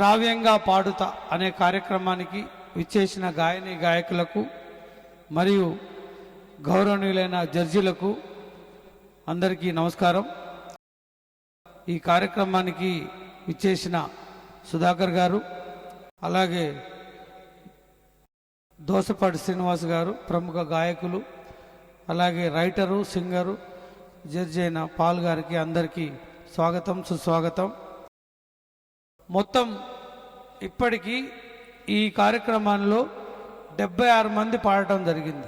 శ్రావ్యంగా పాడుతా అనే కార్యక్రమానికి విచ్చేసిన గాయని గాయకులకు మరియు గౌరవనీయులైన జడ్జీలకు అందరికీ నమస్కారం. ఈ కార్యక్రమానికి విచ్చేసిన సుధాకర్ గారు అలాగే దోసపాటి శ్రీనివాస్ గారు ప్రముఖ గాయకులు అలాగే రైటరు సింగరు జడ్జి అయిన పాల్ గారికి అందరికీ స్వాగతం సుస్వాగతం. మొత్తం ఇప్పటికీ ఈ కార్యక్రమంలో డెబ్బై ఆరు మంది పాడటం జరిగింది.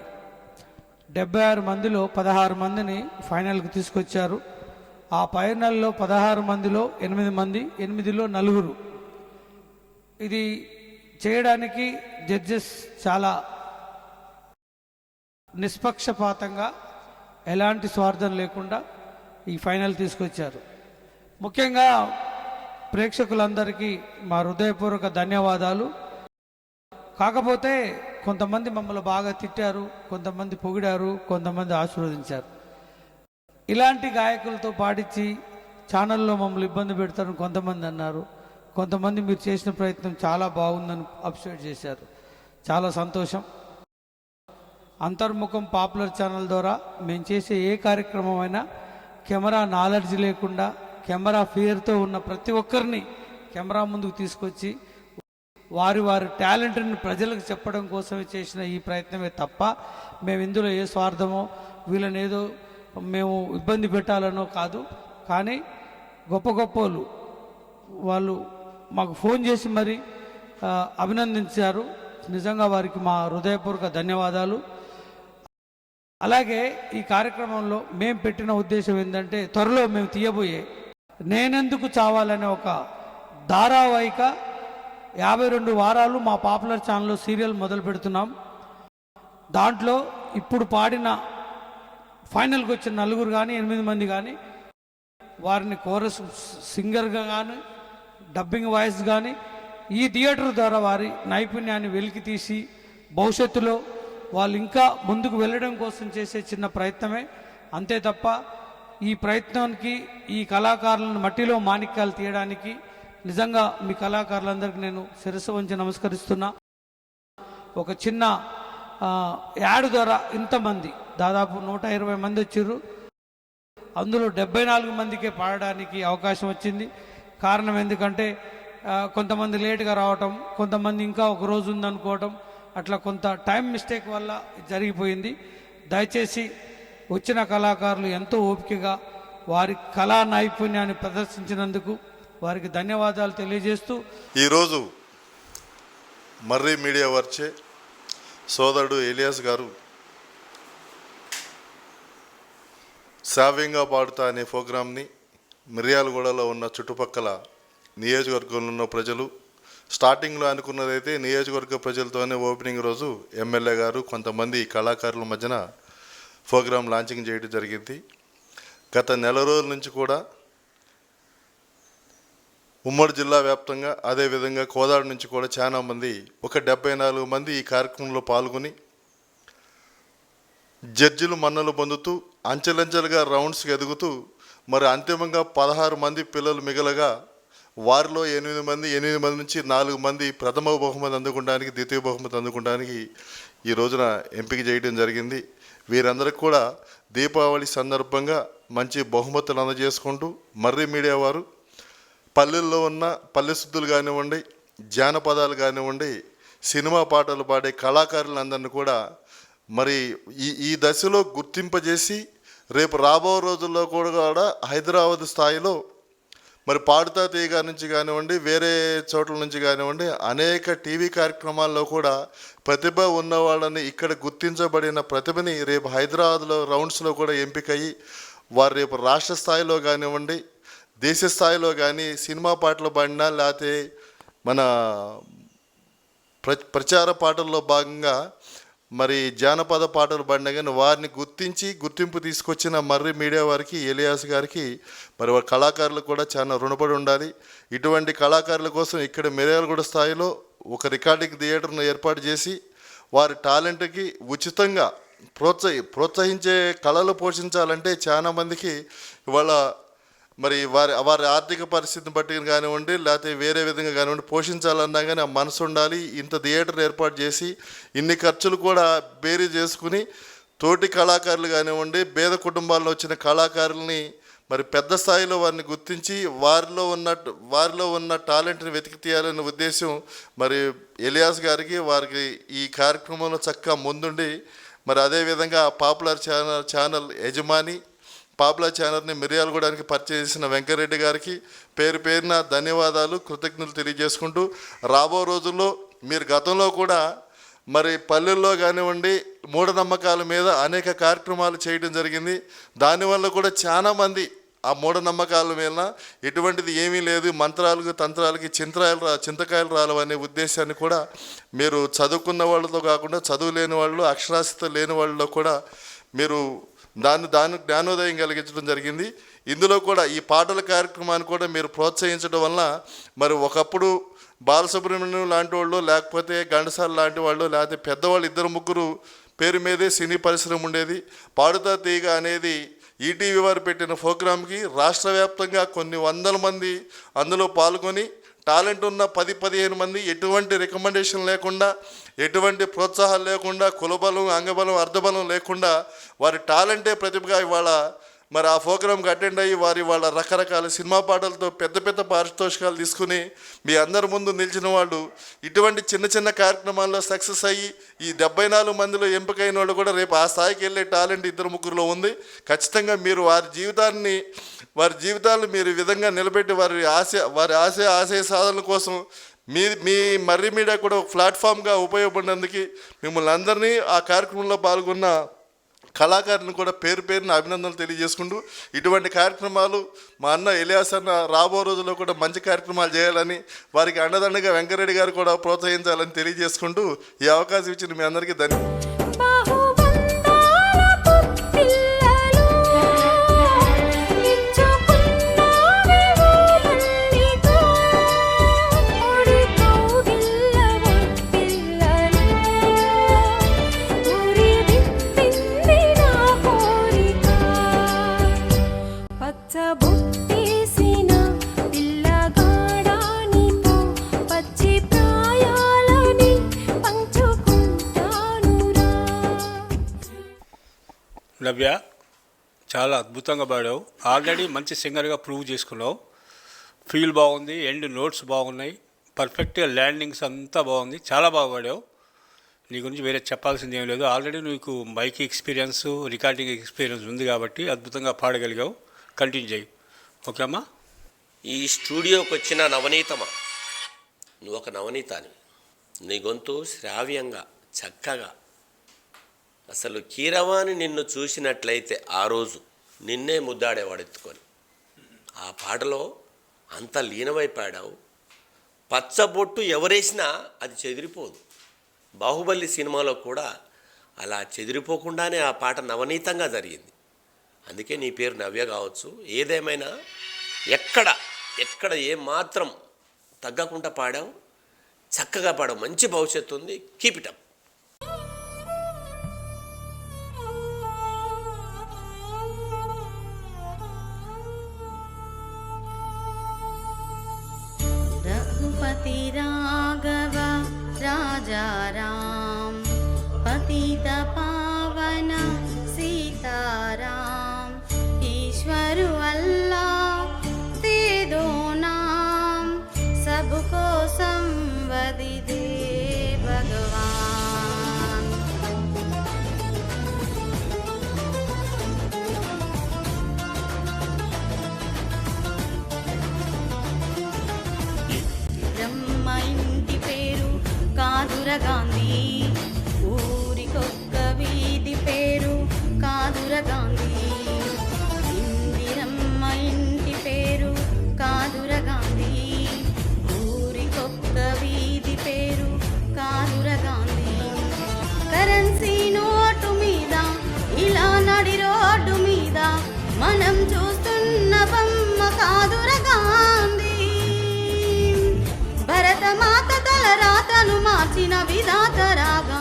డెబ్బై ఆరు మందిలో పదహారు మందిని ఫైనల్కి తీసుకొచ్చారు. ఆ ఫైనల్లో పదహారు మందిలో ఎనిమిది మంది ఎనిమిదిలో నలుగురు. ఇది చేయడానికి జడ్జెస్ చాలా నిష్పక్షపాతంగా ఎలాంటి స్వార్థం లేకుండా ఈ ఫైనల్ తీసుకొచ్చారు. ముఖ్యంగా ప్రేక్షకులందరికీ మా హృదయపూర్వక ధన్యవాదాలు. కాకపోతే కొంతమంది మమ్మల్ని బాగా తిట్టారు కొంతమంది పొగిడారు కొంతమంది ఆశీర్వదించారు. ఇలాంటి గాయకులతో పాడించి ఛానల్లో మమ్మల్ని ఇబ్బంది పెడతారని కొంతమంది అన్నారు. కొంతమంది మీరు చేసిన ప్రయత్నం చాలా బాగుందని అప్రిషియేట్ చేశారు. చాలా సంతోషం. అంతర్ముఖం పాపులర్ ఛానల్ ద్వారా మేము చేసే ఏ కార్యక్రమం అయినా కెమెరా నాలెడ్జ్ లేకుండా కెమెరా ఫియర్తో ఉన్న ప్రతి ఒక్కరిని కెమెరా ముందుకు తీసుకొచ్చి వారి వారి టాలెంట్ని ప్రజలకు చెప్పడం కోసమే చేసిన ఈ ప్రయత్నమే తప్ప మేము ఇందులో ఏ స్వార్థమో వీళ్ళని ఏదో మేము ఇబ్బంది పెట్టాలనో కాదు. కానీ గొప్ప గొప్ప వాళ్ళు మాకు ఫోన్ చేసి మరి అభినందించారు. నిజంగా వారికి మా హృదయపూర్వక ధన్యవాదాలు. అలాగే ఈ కార్యక్రమంలో మేము పెట్టిన ఉద్దేశం ఏంటంటే త్వరలో మేము తీయబోయే నేనెందుకు చావాలనే ఒక ధారావాహిక యాభై రెండు వారాలు మా పాపులర్ ఛానల్లో సీరియల్ మొదలు పెడుతున్నాం. దాంట్లో ఇప్పుడు పాడిన ఫైనల్కి వచ్చిన నలుగురు కానీ ఎనిమిది మంది కానీ వారిని కోరస్ సింగర్గా కానీ డబ్బింగ్ వాయిస్ కానీ ఈ థియేటర్ ద్వారా వారి నైపుణ్యాన్ని వెలికి తీసి భవిష్యత్తులో వాళ్ళు ఇంకా ముందుకు వెళ్ళడం కోసం చేసే చిన్న ప్రయత్నమే. అంతే తప్ప ఈ ప్రయత్నానికి ఈ కళాకారులను మట్టిలో మాణిక్యాలు తీయడానికి నిజంగా మీ కళాకారులందరికీ నేను శిరస్సు వంచి నమస్కరిస్తున్నా. ఒక చిన్న యాడ్ ద్వారా ఇంతమంది దాదాపు నూట ఇరవై మంది వచ్చారు. అందులో డెబ్బై నాలుగు మందికే పాడడానికి అవకాశం వచ్చింది. కారణం ఎందుకంటే కొంతమంది లేట్గా రావటం కొంతమంది ఇంకా ఒక రోజు ఉందనుకోవటం అట్లా కొంత టైం మిస్టేక్ వల్ల జరిగిపోయింది. దయచేసి వచ్చిన కళాకారులు ఎంతో ఓపికగా వారి కళా నైపుణ్యాన్ని ప్రదర్శించినందుకు వారికి ధన్యవాదాలు తెలియజేస్తూ ఈరోజు మర్రి మీడియా వర్చే సోదరుడు ఎలియాస్ గారు శ్రావ్యంగా పాడుతా అనే ప్రోగ్రాంని మిర్యాలగూడలో ఉన్న చుట్టుపక్కల నియోజకవర్గంలో ఉన్న ప్రజలు స్టార్టింగ్లో అనుకున్నదైతే నియోజకవర్గ ప్రజలతోనే ఓపెనింగ్ రోజు ఎమ్మెల్యే గారు కొంతమంది కళాకారుల మధ్యన ప్రోగ్రాం లాంచింగ్ చేయడం జరిగింది. గత నెల రోజుల నుంచి కూడా ఉమ్మడి జిల్లా వ్యాప్తంగా అదేవిధంగా కోదాడు నుంచి కూడా చాలా మంది ఒక డెబ్బై నాలుగు మంది ఈ కార్యక్రమంలో పాల్గొని జడ్జిలు మన్నలు పొందుతూ అంచెలంచెలుగా రౌండ్స్కి ఎదుగుతూ మరి అంతిమంగా పదహారు మంది పిల్లలు మిగలగా వారిలో ఎనిమిది మంది ఎనిమిది మంది నుంచి నాలుగు మంది ప్రథమ బహుమతి అందుకోవడానికి ద్వితీయ బహుమతి అందుకోవడానికి ఈ రోజున ఎంపిక చేయడం జరిగింది. వీరందరికీ కూడా దీపావళి సందర్భంగా మంచి బహుమతులు అందజేసుకుంటూ మర్రి మీడియా వారు పల్లెల్లో ఉన్న పల్లె శుద్ధులు కానివ్వండి జానపదాలు కానివ్వండి సినిమా పాటలు పాడే కళాకారులందరినీ కూడా మరి ఈ ఈ దశలో గుర్తింపజేసి రేపు రాబో రోజుల్లో కూడా హైదరాబాద్ స్థాయిలో మరి పాడుతా తీగ నుంచి కానివ్వండి వేరే చోట్ల నుంచి కానివ్వండి అనేక టీవీ కార్యక్రమాల్లో కూడా ప్రతిభ ఉన్న వాళ్ళని ఇక్కడ గుర్తించబడిన ప్రతిభని రేపు హైదరాబాద్లో రౌండ్స్లో కూడా ఎంపికయ్యి వారు రేపు రాష్ట్ర స్థాయిలో కానివ్వండి దేశ స్థాయిలో కానీ సినిమా పాటలు పాడినా లేకపోతే మన ప్ర ప్రచార పాటల్లో భాగంగా మరి జానపద పాటలు పాడినా కానీ వారిని గుర్తించి గుర్తింపు తీసుకొచ్చిన మర్రి మీడియా వారికి ఎలియాస్ గారికి మరి వారి కళాకారులకు కూడా చాలా రుణపడి ఉండాలి. ఇటువంటి కళాకారుల కోసం ఇక్కడ మిర్యాలగూడ స్థాయిలో ఒక రికార్డింగ్ థియేటర్ను ఏర్పాటు చేసి వారి టాలెంట్కి ఉచితంగా ప్రోత్సహి ప్రోత్సహించే కళలు పోషించాలంటే చాలామందికి ఇవాళ మరి వారి వారి ఆర్థిక పరిస్థితిని బట్టి కానివ్వండి లేకపోతే వేరే విధంగా కానివ్వండి పోషించాలన్నా కానీ ఆ మనసు ఉండాలి. ఇంత థియేటర్ ఏర్పాటు చేసి ఇన్ని ఖర్చులు కూడా బేరీ చేసుకుని తోటి కళాకారులు కానివ్వండి పేద కుటుంబాల్లో వచ్చిన కళాకారుల్ని మరి పెద్ద స్థాయిలో వారిని గుర్తించి వారిలో ఉన్న వారిలో ఉన్న టాలెంట్ని వెతికి తీయాలనే ఉద్దేశం మరి ఎలియాస్ గారికి వారికి ఈ కార్యక్రమంలో చక్కగా ముందుండి మరి అదేవిధంగా పాపులర్ ఛానల్ ఛానల్ యజమాని పాపులర్ ఛానల్ని మిర్యాలగూడానికి పరిచయం చేసిన వెంకరెడ్డి గారికి పేరు పేరున ధన్యవాదాలు కృతజ్ఞతలు తెలియజేసుకుంటూ రాబో రోజుల్లో మీరు గతంలో కూడా మరి పల్లెల్లో కానివ్వండి మూఢనమ్మకాల మీద అనేక కార్యక్రమాలు చేయడం జరిగింది. దానివల్ల కూడా చాలామంది ఆ మూఢనమ్మకాల మీద ఎటువంటిది ఏమీ లేదు మంత్రాలకు తంత్రాలకి చింతరాయలు రా చింతకాయలు రాలు అనే ఉద్దేశాన్ని కూడా మీరు చదువుకున్న వాళ్ళతో కాకుండా చదువు లేని వాళ్ళు అక్షరాస్యత లేని వాళ్ళలో కూడా మీరు దాన్ని దాని జ్ఞానోదయం కలిగించడం జరిగింది. ఇందులో కూడా ఈ పాటల కార్యక్రమాన్ని కూడా మీరు ప్రోత్సహించడం వలన మరి ఒకప్పుడు బాలసుబ్రహ్మణ్యం లాంటి వాళ్ళు లేకపోతే ఘంటసాల లాంటి వాళ్ళు లేకపోతే పెద్దవాళ్ళు ఇద్దరు ముగ్గురు పేరు మీదే సినీ పరిశ్రమ ఉండేది. పాడుతా తీగ అనేది ఈటీవీ వారు పెట్టిన ప్రోగ్రామ్కి రాష్ట్ర వ్యాప్తంగా కొన్ని వందల మంది అందులో పాల్గొని టాలెంట్ ఉన్న పది పదిహేను మంది ఎటువంటి రికమెండేషన్ లేకుండా ఎటువంటి ప్రోత్సాహాలు లేకుండా కులబలం అంగబలం అర్ధబలం లేకుండా వారి టాలెంటే ప్రతిభగా ఇవాళ మరి ఆ ప్రోగ్రామ్కి అటెండ్ అయ్యి వారి వాళ్ళ రకరకాల సినిమా పాటలతో పెద్ద పెద్ద పారితోషికాలు తీసుకుని మీ అందరి ముందు నిలిచిన వాళ్ళు ఇటువంటి చిన్న చిన్న కార్యక్రమాల్లో సక్సెస్ అయ్యి ఈ డెబ్బై నాలుగు మందిలో ఎంపికైన వాళ్ళు కూడా రేపు ఆ స్థాయికి వెళ్ళే టాలెంట్ ఇద్దరు ముగ్గురులో ఉంది. ఖచ్చితంగా మీరు వారి జీవితాన్ని వారి జీవితాలను మీరు విధంగా నిలబెట్టి వారి ఆశ వారి ఆశ ఆశయ సాధనల కోసం మీ మీ మర్రి మీడియా కూడా ఒక ప్లాట్ఫామ్గా ఉపయోగపడినందుకు మిమ్మల్ని అందరినీ ఆ కార్యక్రమంలో పాల్గొన్న కళాకారులను కూడా పేరు పేరున అభినందనలు తెలియజేసుకుంటూ ఇటువంటి కార్యక్రమాలు మా అన్న ఇలియాస్ అన్న రాబో రోజుల్లో కూడా మంచి కార్యక్రమాలు చేయాలని వారికి అండదండగా వెంకరెడ్డి గారు కూడా ప్రోత్సహించాలని తెలియజేసుకుంటూ ఈ అవకాశం ఇచ్చిన మీ అందరికీ ధన్యవాదాలు. అద్భుతంగా పాడావు. ఆల్రెడీ మంచి సింగర్గా ప్రూవ్ చేసుకున్నావు. ఫీల్ బాగుంది ఎండ్ నోట్స్ బాగున్నాయి. పర్ఫెక్ట్గా ల్యాండింగ్స్ అంతా బాగుంది. చాలా బాగా పాడావు. నీ గురించి వేరే చెప్పాల్సింది ఏం లేదు. ఆల్రెడీ నీకు మైక్ ఎక్స్పీరియన్స్ రికార్డింగ్ ఎక్స్పీరియన్స్ ఉంది కాబట్టి అద్భుతంగా పాడగలిగావు. కంటిన్యూ చేయి. ఓకే అమ్మా? ఈ స్టూడియోకి వచ్చిన నవనీతమా? నువ్వు ఒక నవనీతాని. నీ గొంతు శ్రావ్యంగా చక్కగా. అసలు కీరవాణి నిన్ను చూసినట్లయితే ఆ రోజు నిన్నే ముద్దాడేవాడు ఎత్తుకొని. ఆ పాటలో అంత లీనమైపాడావు పచ్చబొట్టు ఎవరేసినా అది చెదిరిపోదు. బాహుబలి సినిమాలో కూడా అలా చెదిరిపోకుండానే ఆ పాట నవనీతంగా జరిగింది. అందుకే నీ పేరు నవ్య కావచ్చు. ఏదేమైనా ఎక్కడ ఎక్కడ ఏ మాత్రం తగ్గకుండా పాడావు. చక్కగా పాడావు. మంచి భవిష్యత్తు ఉంది. కీప్ ఇట్ అప్ ഇന്ദിരാഗാന്ധി రాతను మార్చిన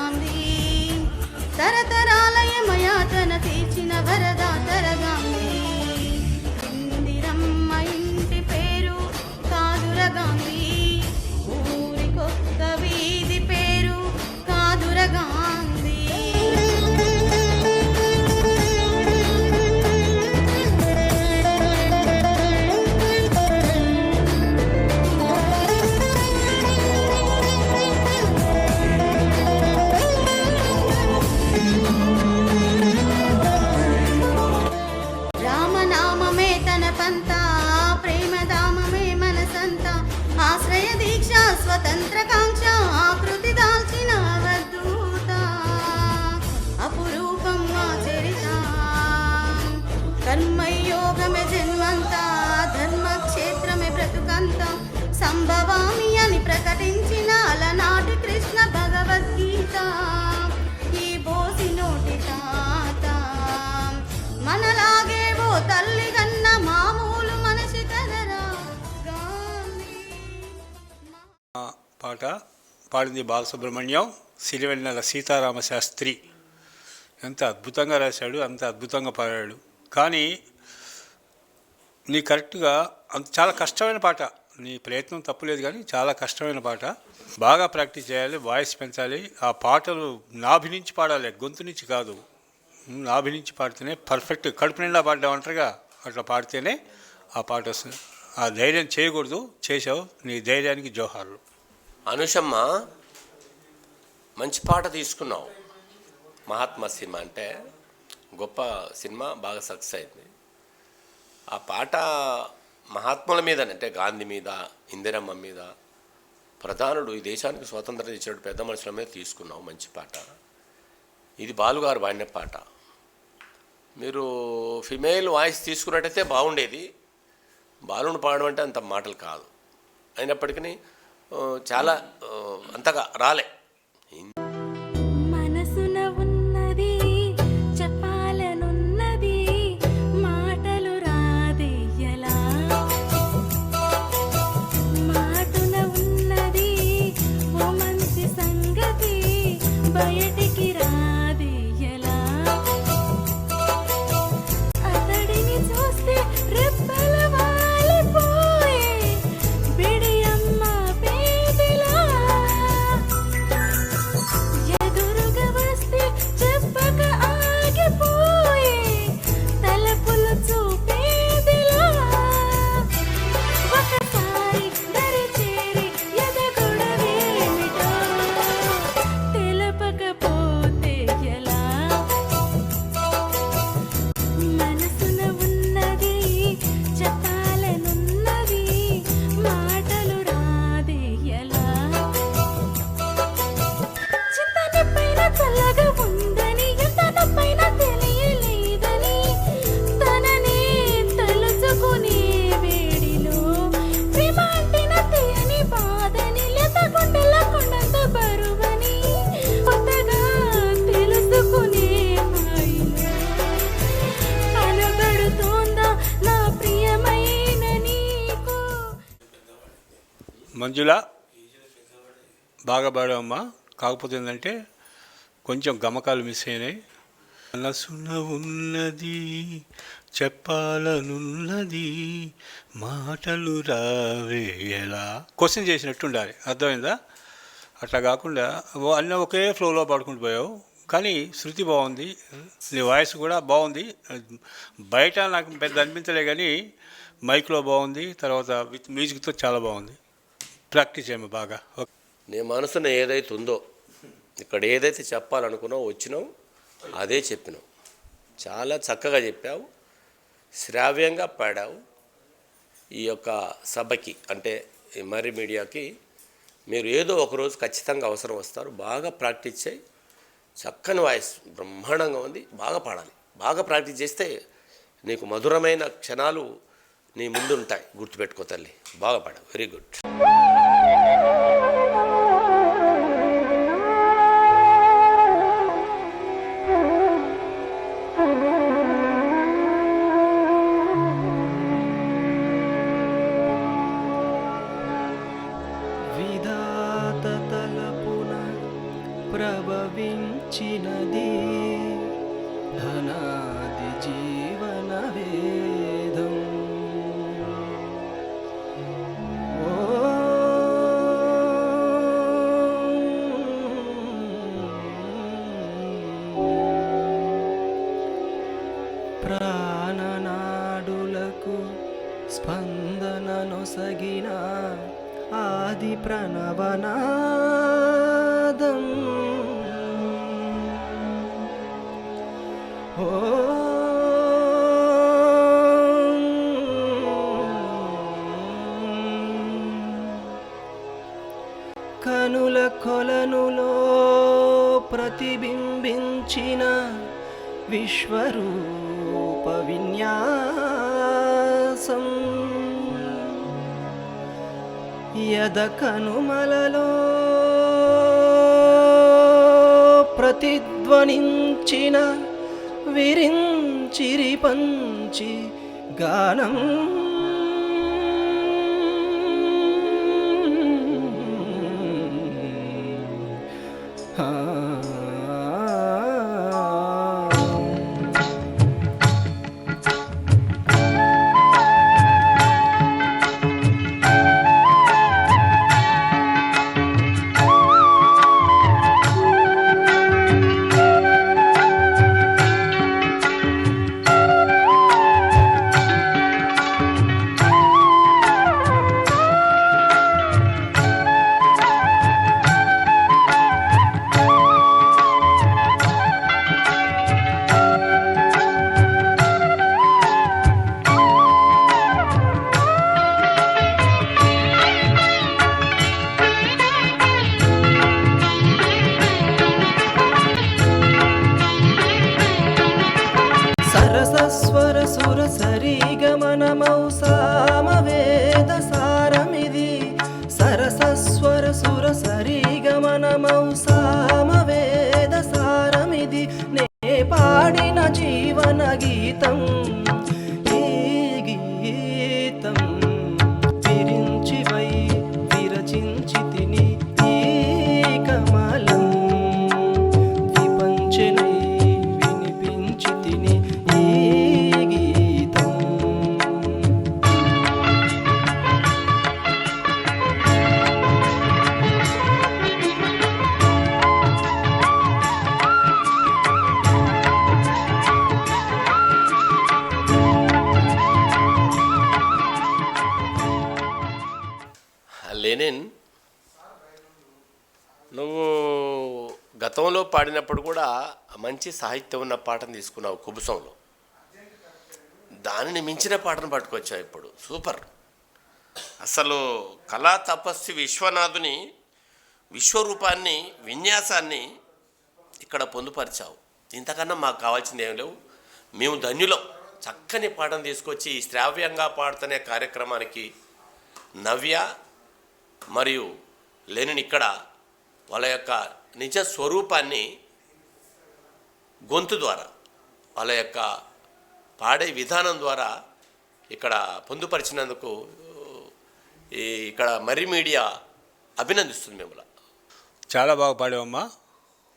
పాట పాడింది బాలసుబ్రహ్మణ్యం సిరివెన్నెల సీతారామ శాస్త్రి. ఎంత అద్భుతంగా రాశాడు అంత అద్భుతంగా పాడాడు. కానీ నీ కరెక్ట్గా అంత చాలా కష్టమైన పాట. నీ ప్రయత్నం తప్పులేదు కానీ చాలా కష్టమైన పాట. బాగా ప్రాక్టీస్ చేయాలి వాయిస్ పెంచాలి. ఆ పాటలు నాభి నుంచి పాడాలి గొంతు నుంచి కాదు. నాభి నుంచి పాడితేనే పర్ఫెక్ట్. కడుపు నిండా పాడ్డామంటారుగా అట్లా పాడితేనే ఆ పాట వస్తుంది. ఆ ధైర్యం చేయకూడదు చేసావు. నీ ధైర్యానికి జోహార్లు. అనుషమ్మ మంచి పాట తీసుకున్నావు. మహాత్మా సినిమా అంటే గొప్ప సినిమా బాగా సక్సెస్ అయింది. ఆ పాట మహాత్ముల మీద అంటే గాంధీ మీద ఇందిరమ్మ మీద ప్రధానుడు ఈ దేశానికి స్వాతంత్రం ఇచ్చినట్టు పెద్ద మనుషుల మీద తీసుకున్నావు మంచి పాట. ఇది బాలుగారు పాడిన పాట. మీరు ఫిమేల్ వాయిస్ తీసుకున్నట్టయితే బాగుండేది. బాలుని పాడడం అంటే అంత మాటలు కాదు. అయినప్పటికీ చాలా అంతగా రాలే. బాగా పాడావమ్మా కాకపోతే ఏంటంటే కొంచెం గమకాలు మిస్ అయినాయి. మనసున ఉన్నది చెప్పాలనున్నది మాటలు రావే ఎలా? క్వశ్చన్ చేసినట్టు ఉండాలి. అర్థమైందా? అట్లా కాకుండా అన్నీ ఒకే ఫ్లోలో పాడుకుంటూ పోయావు. కానీ శృతి బాగుంది. నీ వాయిస్ కూడా బాగుంది. బయట నాకు పెద్ద అనిపించలే కానీ మైక్లో బాగుంది. తర్వాత విత్ మ్యూజిక్తో చాలా బాగుంది. ప్రాక్టీస్ చేయము బాగా. ఓకే నీ మనసున ఏదైతే ఉందో ఇక్కడ ఏదైతే చెప్పాలనుకున్నావు వచ్చినావు అదే చెప్పినావు. చాలా చక్కగా చెప్పావు. శ్రావ్యంగా పాడావు. ఈ యొక్క సభకి అంటే ఈ మీడియాకి మీరు ఏదో ఒకరోజు ఖచ్చితంగా అవసరం వస్తారు. బాగా ప్రాక్టీస్ చేయి. చక్కని వాయిస్ బ్రహ్మాండంగా ఉంది. బాగా పాడాలి. బాగా ప్రాక్టీస్ చేస్తే నీకు మధురమైన క్షణాలు నీ ముందు ఉంటాయి గుర్తుపెట్టుకో తల్లి. బాగా పాడావు. Very good. ప్రభవించినది ధనా విశ్వరూప విన్యాసం. యద కనుమలలో ప్రతిధ్వనించిన విరించిరి పంచి గానం పాడినప్పుడు కూడా మంచి సాహిత్యం ఉన్న పాటను తీసుకున్నావు కుబుసంలో. దానిని మించిన పాటను పట్టుకొచ్చావు ఇప్పుడు. సూపర్. అసలు కళా తపస్వి విశ్వనాథుని విశ్వరూపాన్ని విన్యాసాన్ని ఇక్కడ పొందుపరిచావు. ఇంతకన్నా మాకు కావాల్సింది ఏం లేవు. మేము ధన్యులం. చక్కని పాటను తీసుకొచ్చి ఈ శ్రావ్యంగా పాడుతనే కార్యక్రమానికి నవ్య మరియు లెనిన్ ఇక్కడ వాళ్ళ యొక్క నిజ స్వరూపాన్ని గొంతు ద్వారా వాళ్ళ యొక్క పాడే విధానం ద్వారా ఇక్కడ పొందుపరిచినందుకు ఈ ఇక్కడ మరి మీడియా అభినందిస్తుంది మిమ్మల్ని. చాలా బాగా పాడావమ్మా.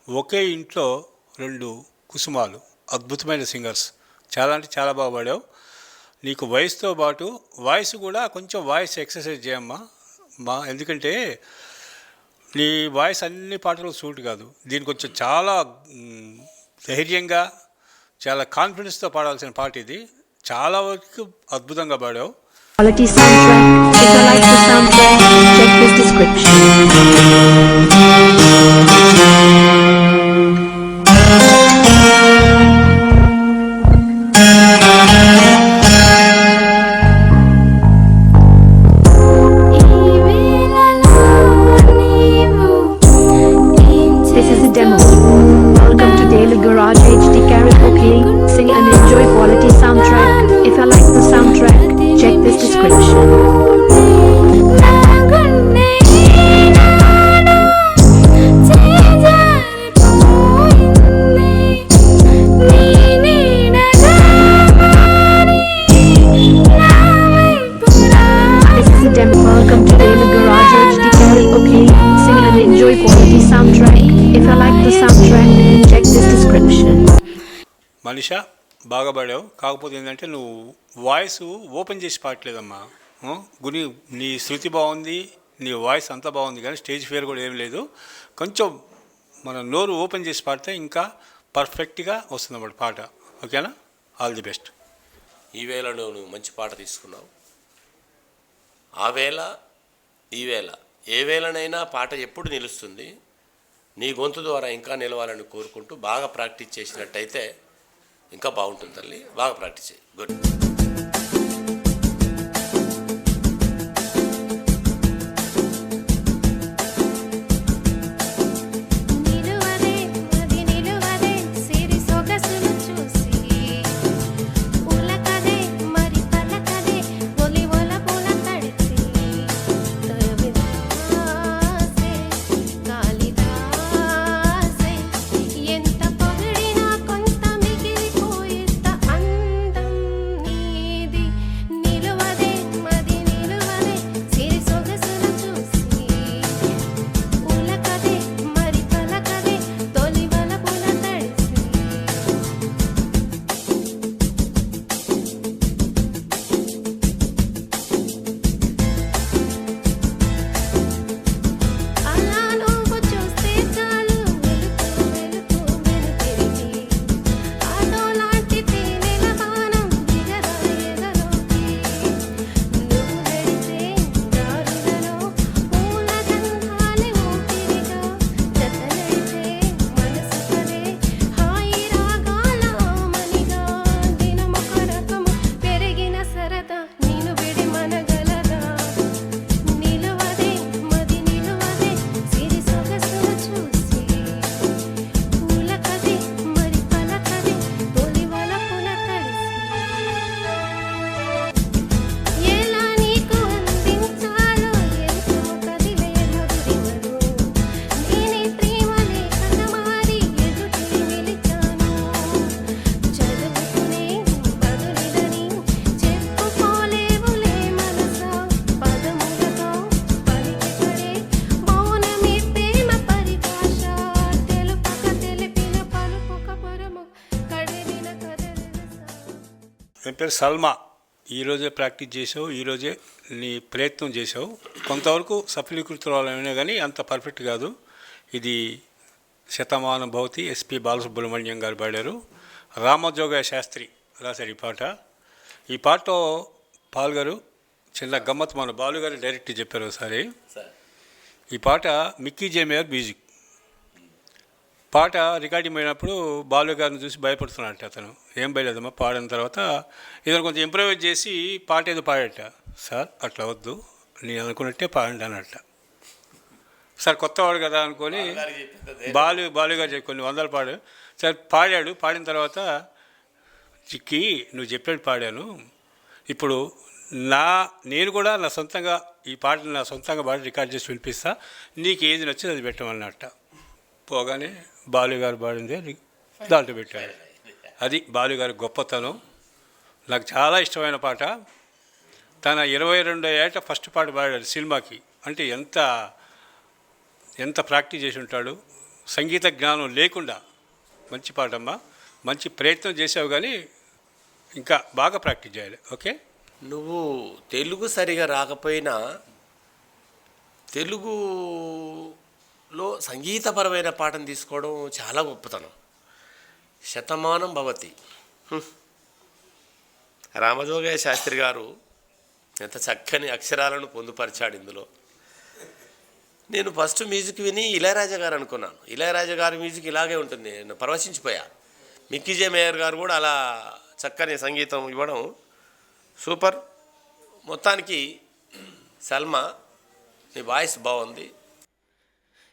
ఒకే ఇంట్లో రెండు కుసుమాలు అద్భుతమైన సింగర్స్. చాలా అంటే చాలా బాగా పాడావు. నీకు వయసుతో పాటు వాయిస్ కూడా కొంచెం వాయిస్ ఎక్సర్సైజ్ చేయమ్మా. మా ఎందుకంటే నీ వాయిస్ అన్ని పాటలు సూట్ కాదు. దీని కొంచెం చాలా ధైర్యంగా చాలా కాన్ఫిడెన్స్తో పాడాల్సిన పాట ఇది. చాలా వరకు అద్భుతంగా పాడావు. Demo. Welcome to Daily Garage HD Karaoke. Sing and enjoy quality soundtrack. If you like the soundtrack, check this description. బాగా పాడావు కాకపోతే ఏంటంటే నువ్వు వాయిస్ ఓపెన్ చేసి పాడలేదమ్మా గుని నీ శృతి బాగుంది నీ వాయిస్ అంతా బాగుంది కానీ స్టేజ్ ఫేర్ కూడా ఏం లేదు. కొంచెం మన నోరు ఓపెన్ చేసి పాడితే ఇంకా పర్ఫెక్ట్గా వస్తుంది అన్నమాట పాట. ఓకేనా? All the best. ఈ వేళలో నువ్వు మంచి పాట తీసుకున్నావు. ఆ వేళ ఈ వేళ ఏ వేళనైనా పాట ఎప్పుడు నిలుస్తుంది. నీ గొంతు ద్వారా ఇంకా నిలవాలని కోరుకుంటూ బాగా ప్రాక్టీస్ చేసినట్టయితే ఇంకా బాగుంటుంది తల్లి. బాగా ప్రాక్టీస్ చేయి. గుడ్ పేరు సల్మా ఈరోజే ప్రాక్టీస్ చేసావు ఈరోజే నీ ప్రయత్నం చేసావు కొంతవరకు సఫలీకృతురాలైనా కానీ అంత పర్ఫెక్ట్ కాదు. ఇది శతమాన భవతి ఎస్పి బాలసుబ్రహ్మణ్యం గారు పాడారు. రామజోగ శాస్త్రి రాశారు ఈ పాట. ఈ పాటలో పాల్ గారు చిన్న గమ్మత్ మన బాలు గారు డైరెక్ట్ చెప్పారు ఒకసారి. సార్. ఈ పాట మిక్కీ జేమేయర్ మ్యూజిక్. పాట రికార్డింగ్ అయినప్పుడు బాలు గారిని చూసి భయపడుతున్నాడట అతను. ఏం భయలేదమ్మా పాడిన తర్వాత ఇతను కొంచెం ఇంప్రూవైజ్ చేసి పాట ఏదో పాడట. సార్ అట్లా వద్దు నేను అనుకున్నట్టే పాడండి అన్నట్ట సార్ కొత్తవాడు కదా అనుకొని బాలు బాలు గారు చెప్పి కొన్ని వందలు పాడు. సార్ పాడాడు పాడిన తర్వాత చిక్కి నువ్వు చెప్పాడు పాడాను. ఇప్పుడు నా నేను కూడా నా సొంతంగా ఈ పాటను నా సొంతంగా పాడి రికార్డ్ చేసి వినిపిస్తా. నీకు ఏది నచ్చింది అది పెట్టమన్నట్ట. పోగానే బాలు గారు పాడింది అది దాంట్లో పెట్టారు. అది బాలు గారి గొప్పతనం. నాకు చాలా ఇష్టమైన పాట. తన ఇరవై రెండో ఏట ఫస్ట్ పాట పాడాడు సినిమాకి. అంటే ఎంత ఎంత ప్రాక్టీస్ చేసి ఉంటాడు. సంగీత జ్ఞానం లేకుండా. మంచి పాటమ్మా. మంచి ప్రయత్నం చేసావు కానీ ఇంకా బాగా ప్రాక్టీస్ చేయాలి. ఓకే? నువ్వు తెలుగు సరిగా రాకపోయినా తెలుగు లో సంగీతపరమైన పాటను తీసుకోవడం చాలా గొప్పతనం. శతమానం భవతి. రామజోగయ్య శాస్త్రి గారు ఎంత చక్కని అక్షరాలను పొందుపరిచాడు ఇందులో. నేను ఫస్ట్ మ్యూజిక్ విని ఇళయరాజా గారు అనుకున్నాను. ఇళయరాజా గారి మ్యూజిక్ ఇలాగే ఉంటుంది నేను పరవశించిపోయా. మిక్కీజే మేయర్ గారు కూడా అలా చక్కని సంగీతం ఇవ్వడం సూపర్. మొత్తానికి సల్మా నీ వాయిస్ బాగుంది.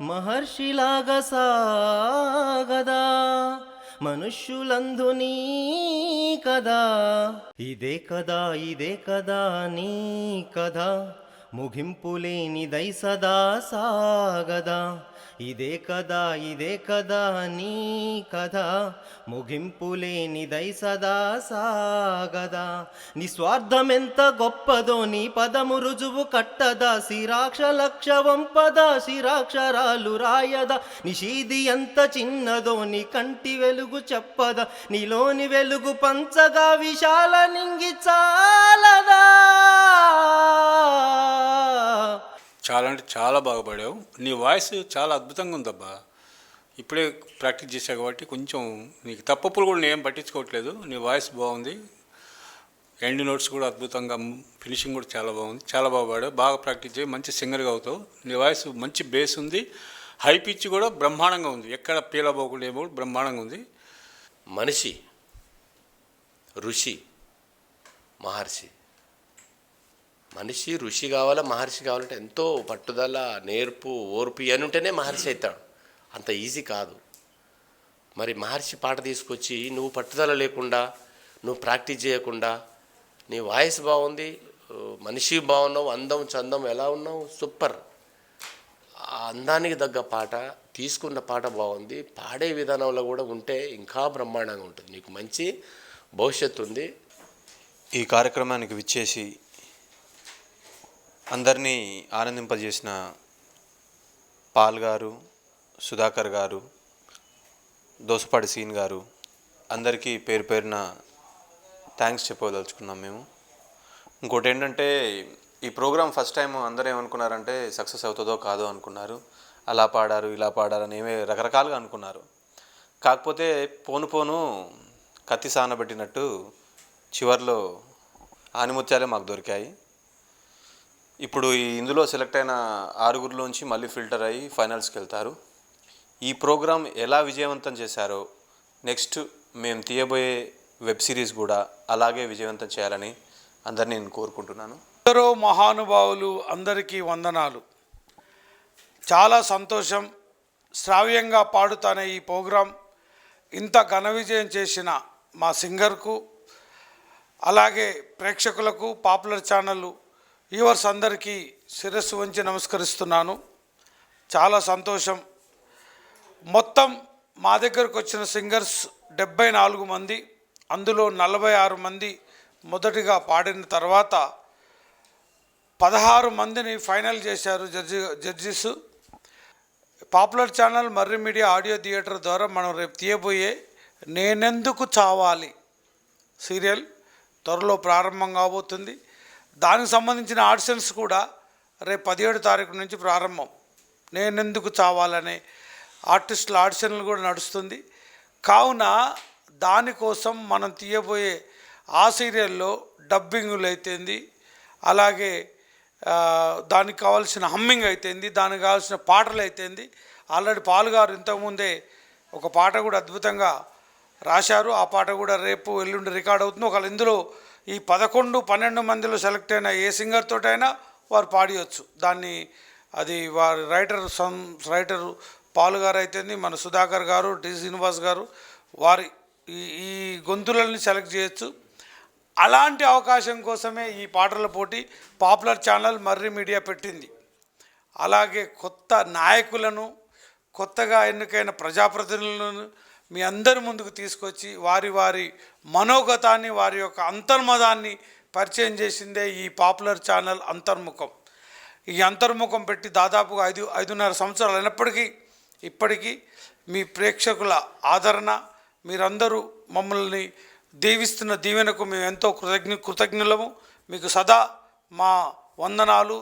మహర్షిలాగా సాగదా మనుష్యులందు నీ కదా ఇదే కదా ఇదే కదా నీ కదా ముగింపులేనిదై సదా సాగదా. ఇదే కదా ఇదే కదా నీ కథ. ముగింపులేనిదై సదా సాగదా. నిస్వార్థమెంత గొప్పదో నీ పదము రుజువు కట్టదా. శిరాక్ష లక్ష వంపదా శిరాక్షరాలు రాయదా. నిషీది ఎంత చిన్నదో నీ కంటి వెలుగు చెప్పదా. నీలోని వెలుగు పంచగా విశాల నింగి చాలదా. చాలా అంటే చాలా బాగా పాడావు. నీ వాయిస్ చాలా అద్భుతంగా ఉందబ్బా. ఇప్పుడే ప్రాక్టీస్ చేశావు కాబట్టి కొంచెం నీకు తప్పప్పులు కూడా నేను ఏం పట్టించుకోవట్లేదు. నీ వాయిస్ బాగుంది. ఎండ్ నోట్స్ కూడా అద్భుతంగా ఫినిషింగ్ కూడా చాలా బాగుంది. చాలా బాగా పాడావు. బాగా ప్రాక్టీస్ చేయి. మంచి సింగర్గా అవుతావు. నీ వాయిస్ మంచి బేస్ ఉంది. హై పిచ్ కూడా బ్రహ్మాండంగా ఉంది. ఎక్కడ పీలబోకుండా ఏమో బ్రహ్మాండంగా ఉంది. మనిషి ఋషి మహర్షి. మనిషి ఋషి కావాలా మహర్షి కావాలంటే ఎంతో పట్టుదల నేర్పు ఓర్పు అని ఉంటేనే మహర్షి అవుతాడు. అంత ఈజీ కాదు. మరి మహర్షి పాట తీసుకొచ్చి నువ్వు పట్టుదల లేకుండా నువ్వు ప్రాక్టీస్ చేయకుండా నీ వాయిస్ బాగుంది మనిషి బాగున్నావు అందం చందం ఎలా ఉన్నావు సూపర్. ఆ అందానికి తగ్గ పాట తీసుకున్న పాట బాగుంది పాడే విధానంలో కూడా ఉంటే ఇంకా బ్రహ్మాండంగా ఉంటుంది. నీకు మంచి భవిష్యత్తు ఉంది. ఈ కార్యక్రమానికి విచ్చేసి అందరినీ ఆనందింపజేసిన పాల్ గారు సుధాకర్ గారు దోసపాటి సీన్ గారు అందరికీ పేరు పేరున థ్యాంక్స్ చెప్పదలుచుకున్నాం మేము. ఇంకోటి ఏంటంటే ఈ ప్రోగ్రామ్ ఫస్ట్ టైం అందరూ ఏమనుకున్నారంటే సక్సెస్ అవుతుందో కాదో అనుకున్నారు. అలా పాడారు ఇలా పాడారు అని ఏమే రకరకాలుగా అనుకున్నారు. కాకపోతే పోను పోను కత్తి సానబెట్టినట్టు చివర్లో ఆనిముత్యాలే మాకు దొరికాయి. ఇప్పుడు ఈ ఇందులో సెలెక్ట్ అయిన ఆరుగురిలోంచి మళ్ళీ ఫిల్టర్ అయ్యి ఫైనల్స్కి వెళ్తారు ఈ ప్రోగ్రాం ఎలా విజయవంతం చేశారో నెక్స్ట్ మేము తీయబోయే వెబ్ సిరీస్ కూడా అలాగే విజయవంతం చేయాలని అందరినీ నేను కోరుకుంటున్నాను. ఎందరో మహానుభావులు అందరికీ వందనాలు. చాలా సంతోషం శ్రావ్యంగా పాడుతానే ఈ ప్రోగ్రాం ఇంత ఘన విజయం చేసిన మా సింగర్కు అలాగే ప్రేక్షకులకు పాపులర్ ఛానళ్ళు వ్యూవర్స్ అందరికీ శిరస్సు వంచి నమస్కరిస్తున్నాను. చాలా సంతోషం. మొత్తం మా దగ్గరకు వచ్చిన సింగర్స్ డెబ్బై నాలుగు మంది అందులో నలభై ఆరు మంది మొదటిగా పాడిన తర్వాత పదహారు మందిని ఫైనల్ చేశారు జడ్జి జడ్జిస్. పాపులర్ ఛానల్ మర్రి మీడియా ఆడియో థియేటర్ ద్వారా మనం రేపు తీయబోయే నేనెందుకు చావాలి సీరియల్ త్వరలో ప్రారంభం కాబోతుంది. దానికి సంబంధించిన ఆడిషన్స్ కూడా రేపు పదిహేడు తారీఖు నుంచి ప్రారంభం. నేనెందుకు చావాలనే ఆర్టిస్టుల ఆడిషన్లు కూడా నడుస్తుంది. కావున దానికోసం మనం తీయబోయే ఆ సీరియల్లో డబ్బింగులు అయితేంది అలాగే దానికి కావాల్సిన హమ్మింగ్ అయితేంది దానికి కావాల్సిన పాటలు అయితేంది. ఆల్రెడీ పాలుగారు ఇంతకుముందే ఒక పాట కూడా అద్భుతంగా రాశారు. ఆ పాట కూడా రేపు ఎల్లుండి రికార్డ్ అవుతుంది. ఒకవేళ ఇందులో ఈ పదకొండు పన్నెండు మందిలో సెలెక్ట్ అయిన ఏ సింగర్ తోటైనా వారు పాడియొచ్చు. దాన్ని అది వారి రైటర్ సం రైటర్ పాలు గారు అయితేంది మన సుధాకర్ గారు డి శ్రీనివాస్ గారు వారి ఈ ఈ గొంతులని సెలెక్ట్ చేయొచ్చు. అలాంటి అవకాశం కోసమే ఈ పాటల పోటీ పాపులర్ ఛానల్ మర్రి మీడియా పెట్టింది. అలాగే కొత్త నాయకులను కొత్తగా ఎన్నికైన ప్రజాప్రతినిధులను మీ అందరి ముందుకు తీసుకొచ్చి వారి వారి మనోగతాన్ని వారి యొక్క అంతర్మదాన్ని పరిచయం చేసిందే ఈ పాపులర్ ఛానల్ అంతర్ముఖం. ఈ అంతర్ముఖం పెట్టి దాదాపుగా ఐదు ఐదున్నర సంవత్సరాలు అయినప్పటికీ ఇప్పటికీ మీ ప్రేక్షకుల ఆదరణ మీరందరూ మమ్మల్ని దీవిస్తున్న దీవెనకు మేము ఎంతో కృతజ్ఞ కృతజ్ఞులము. మీకు సదా మా వందనాలు.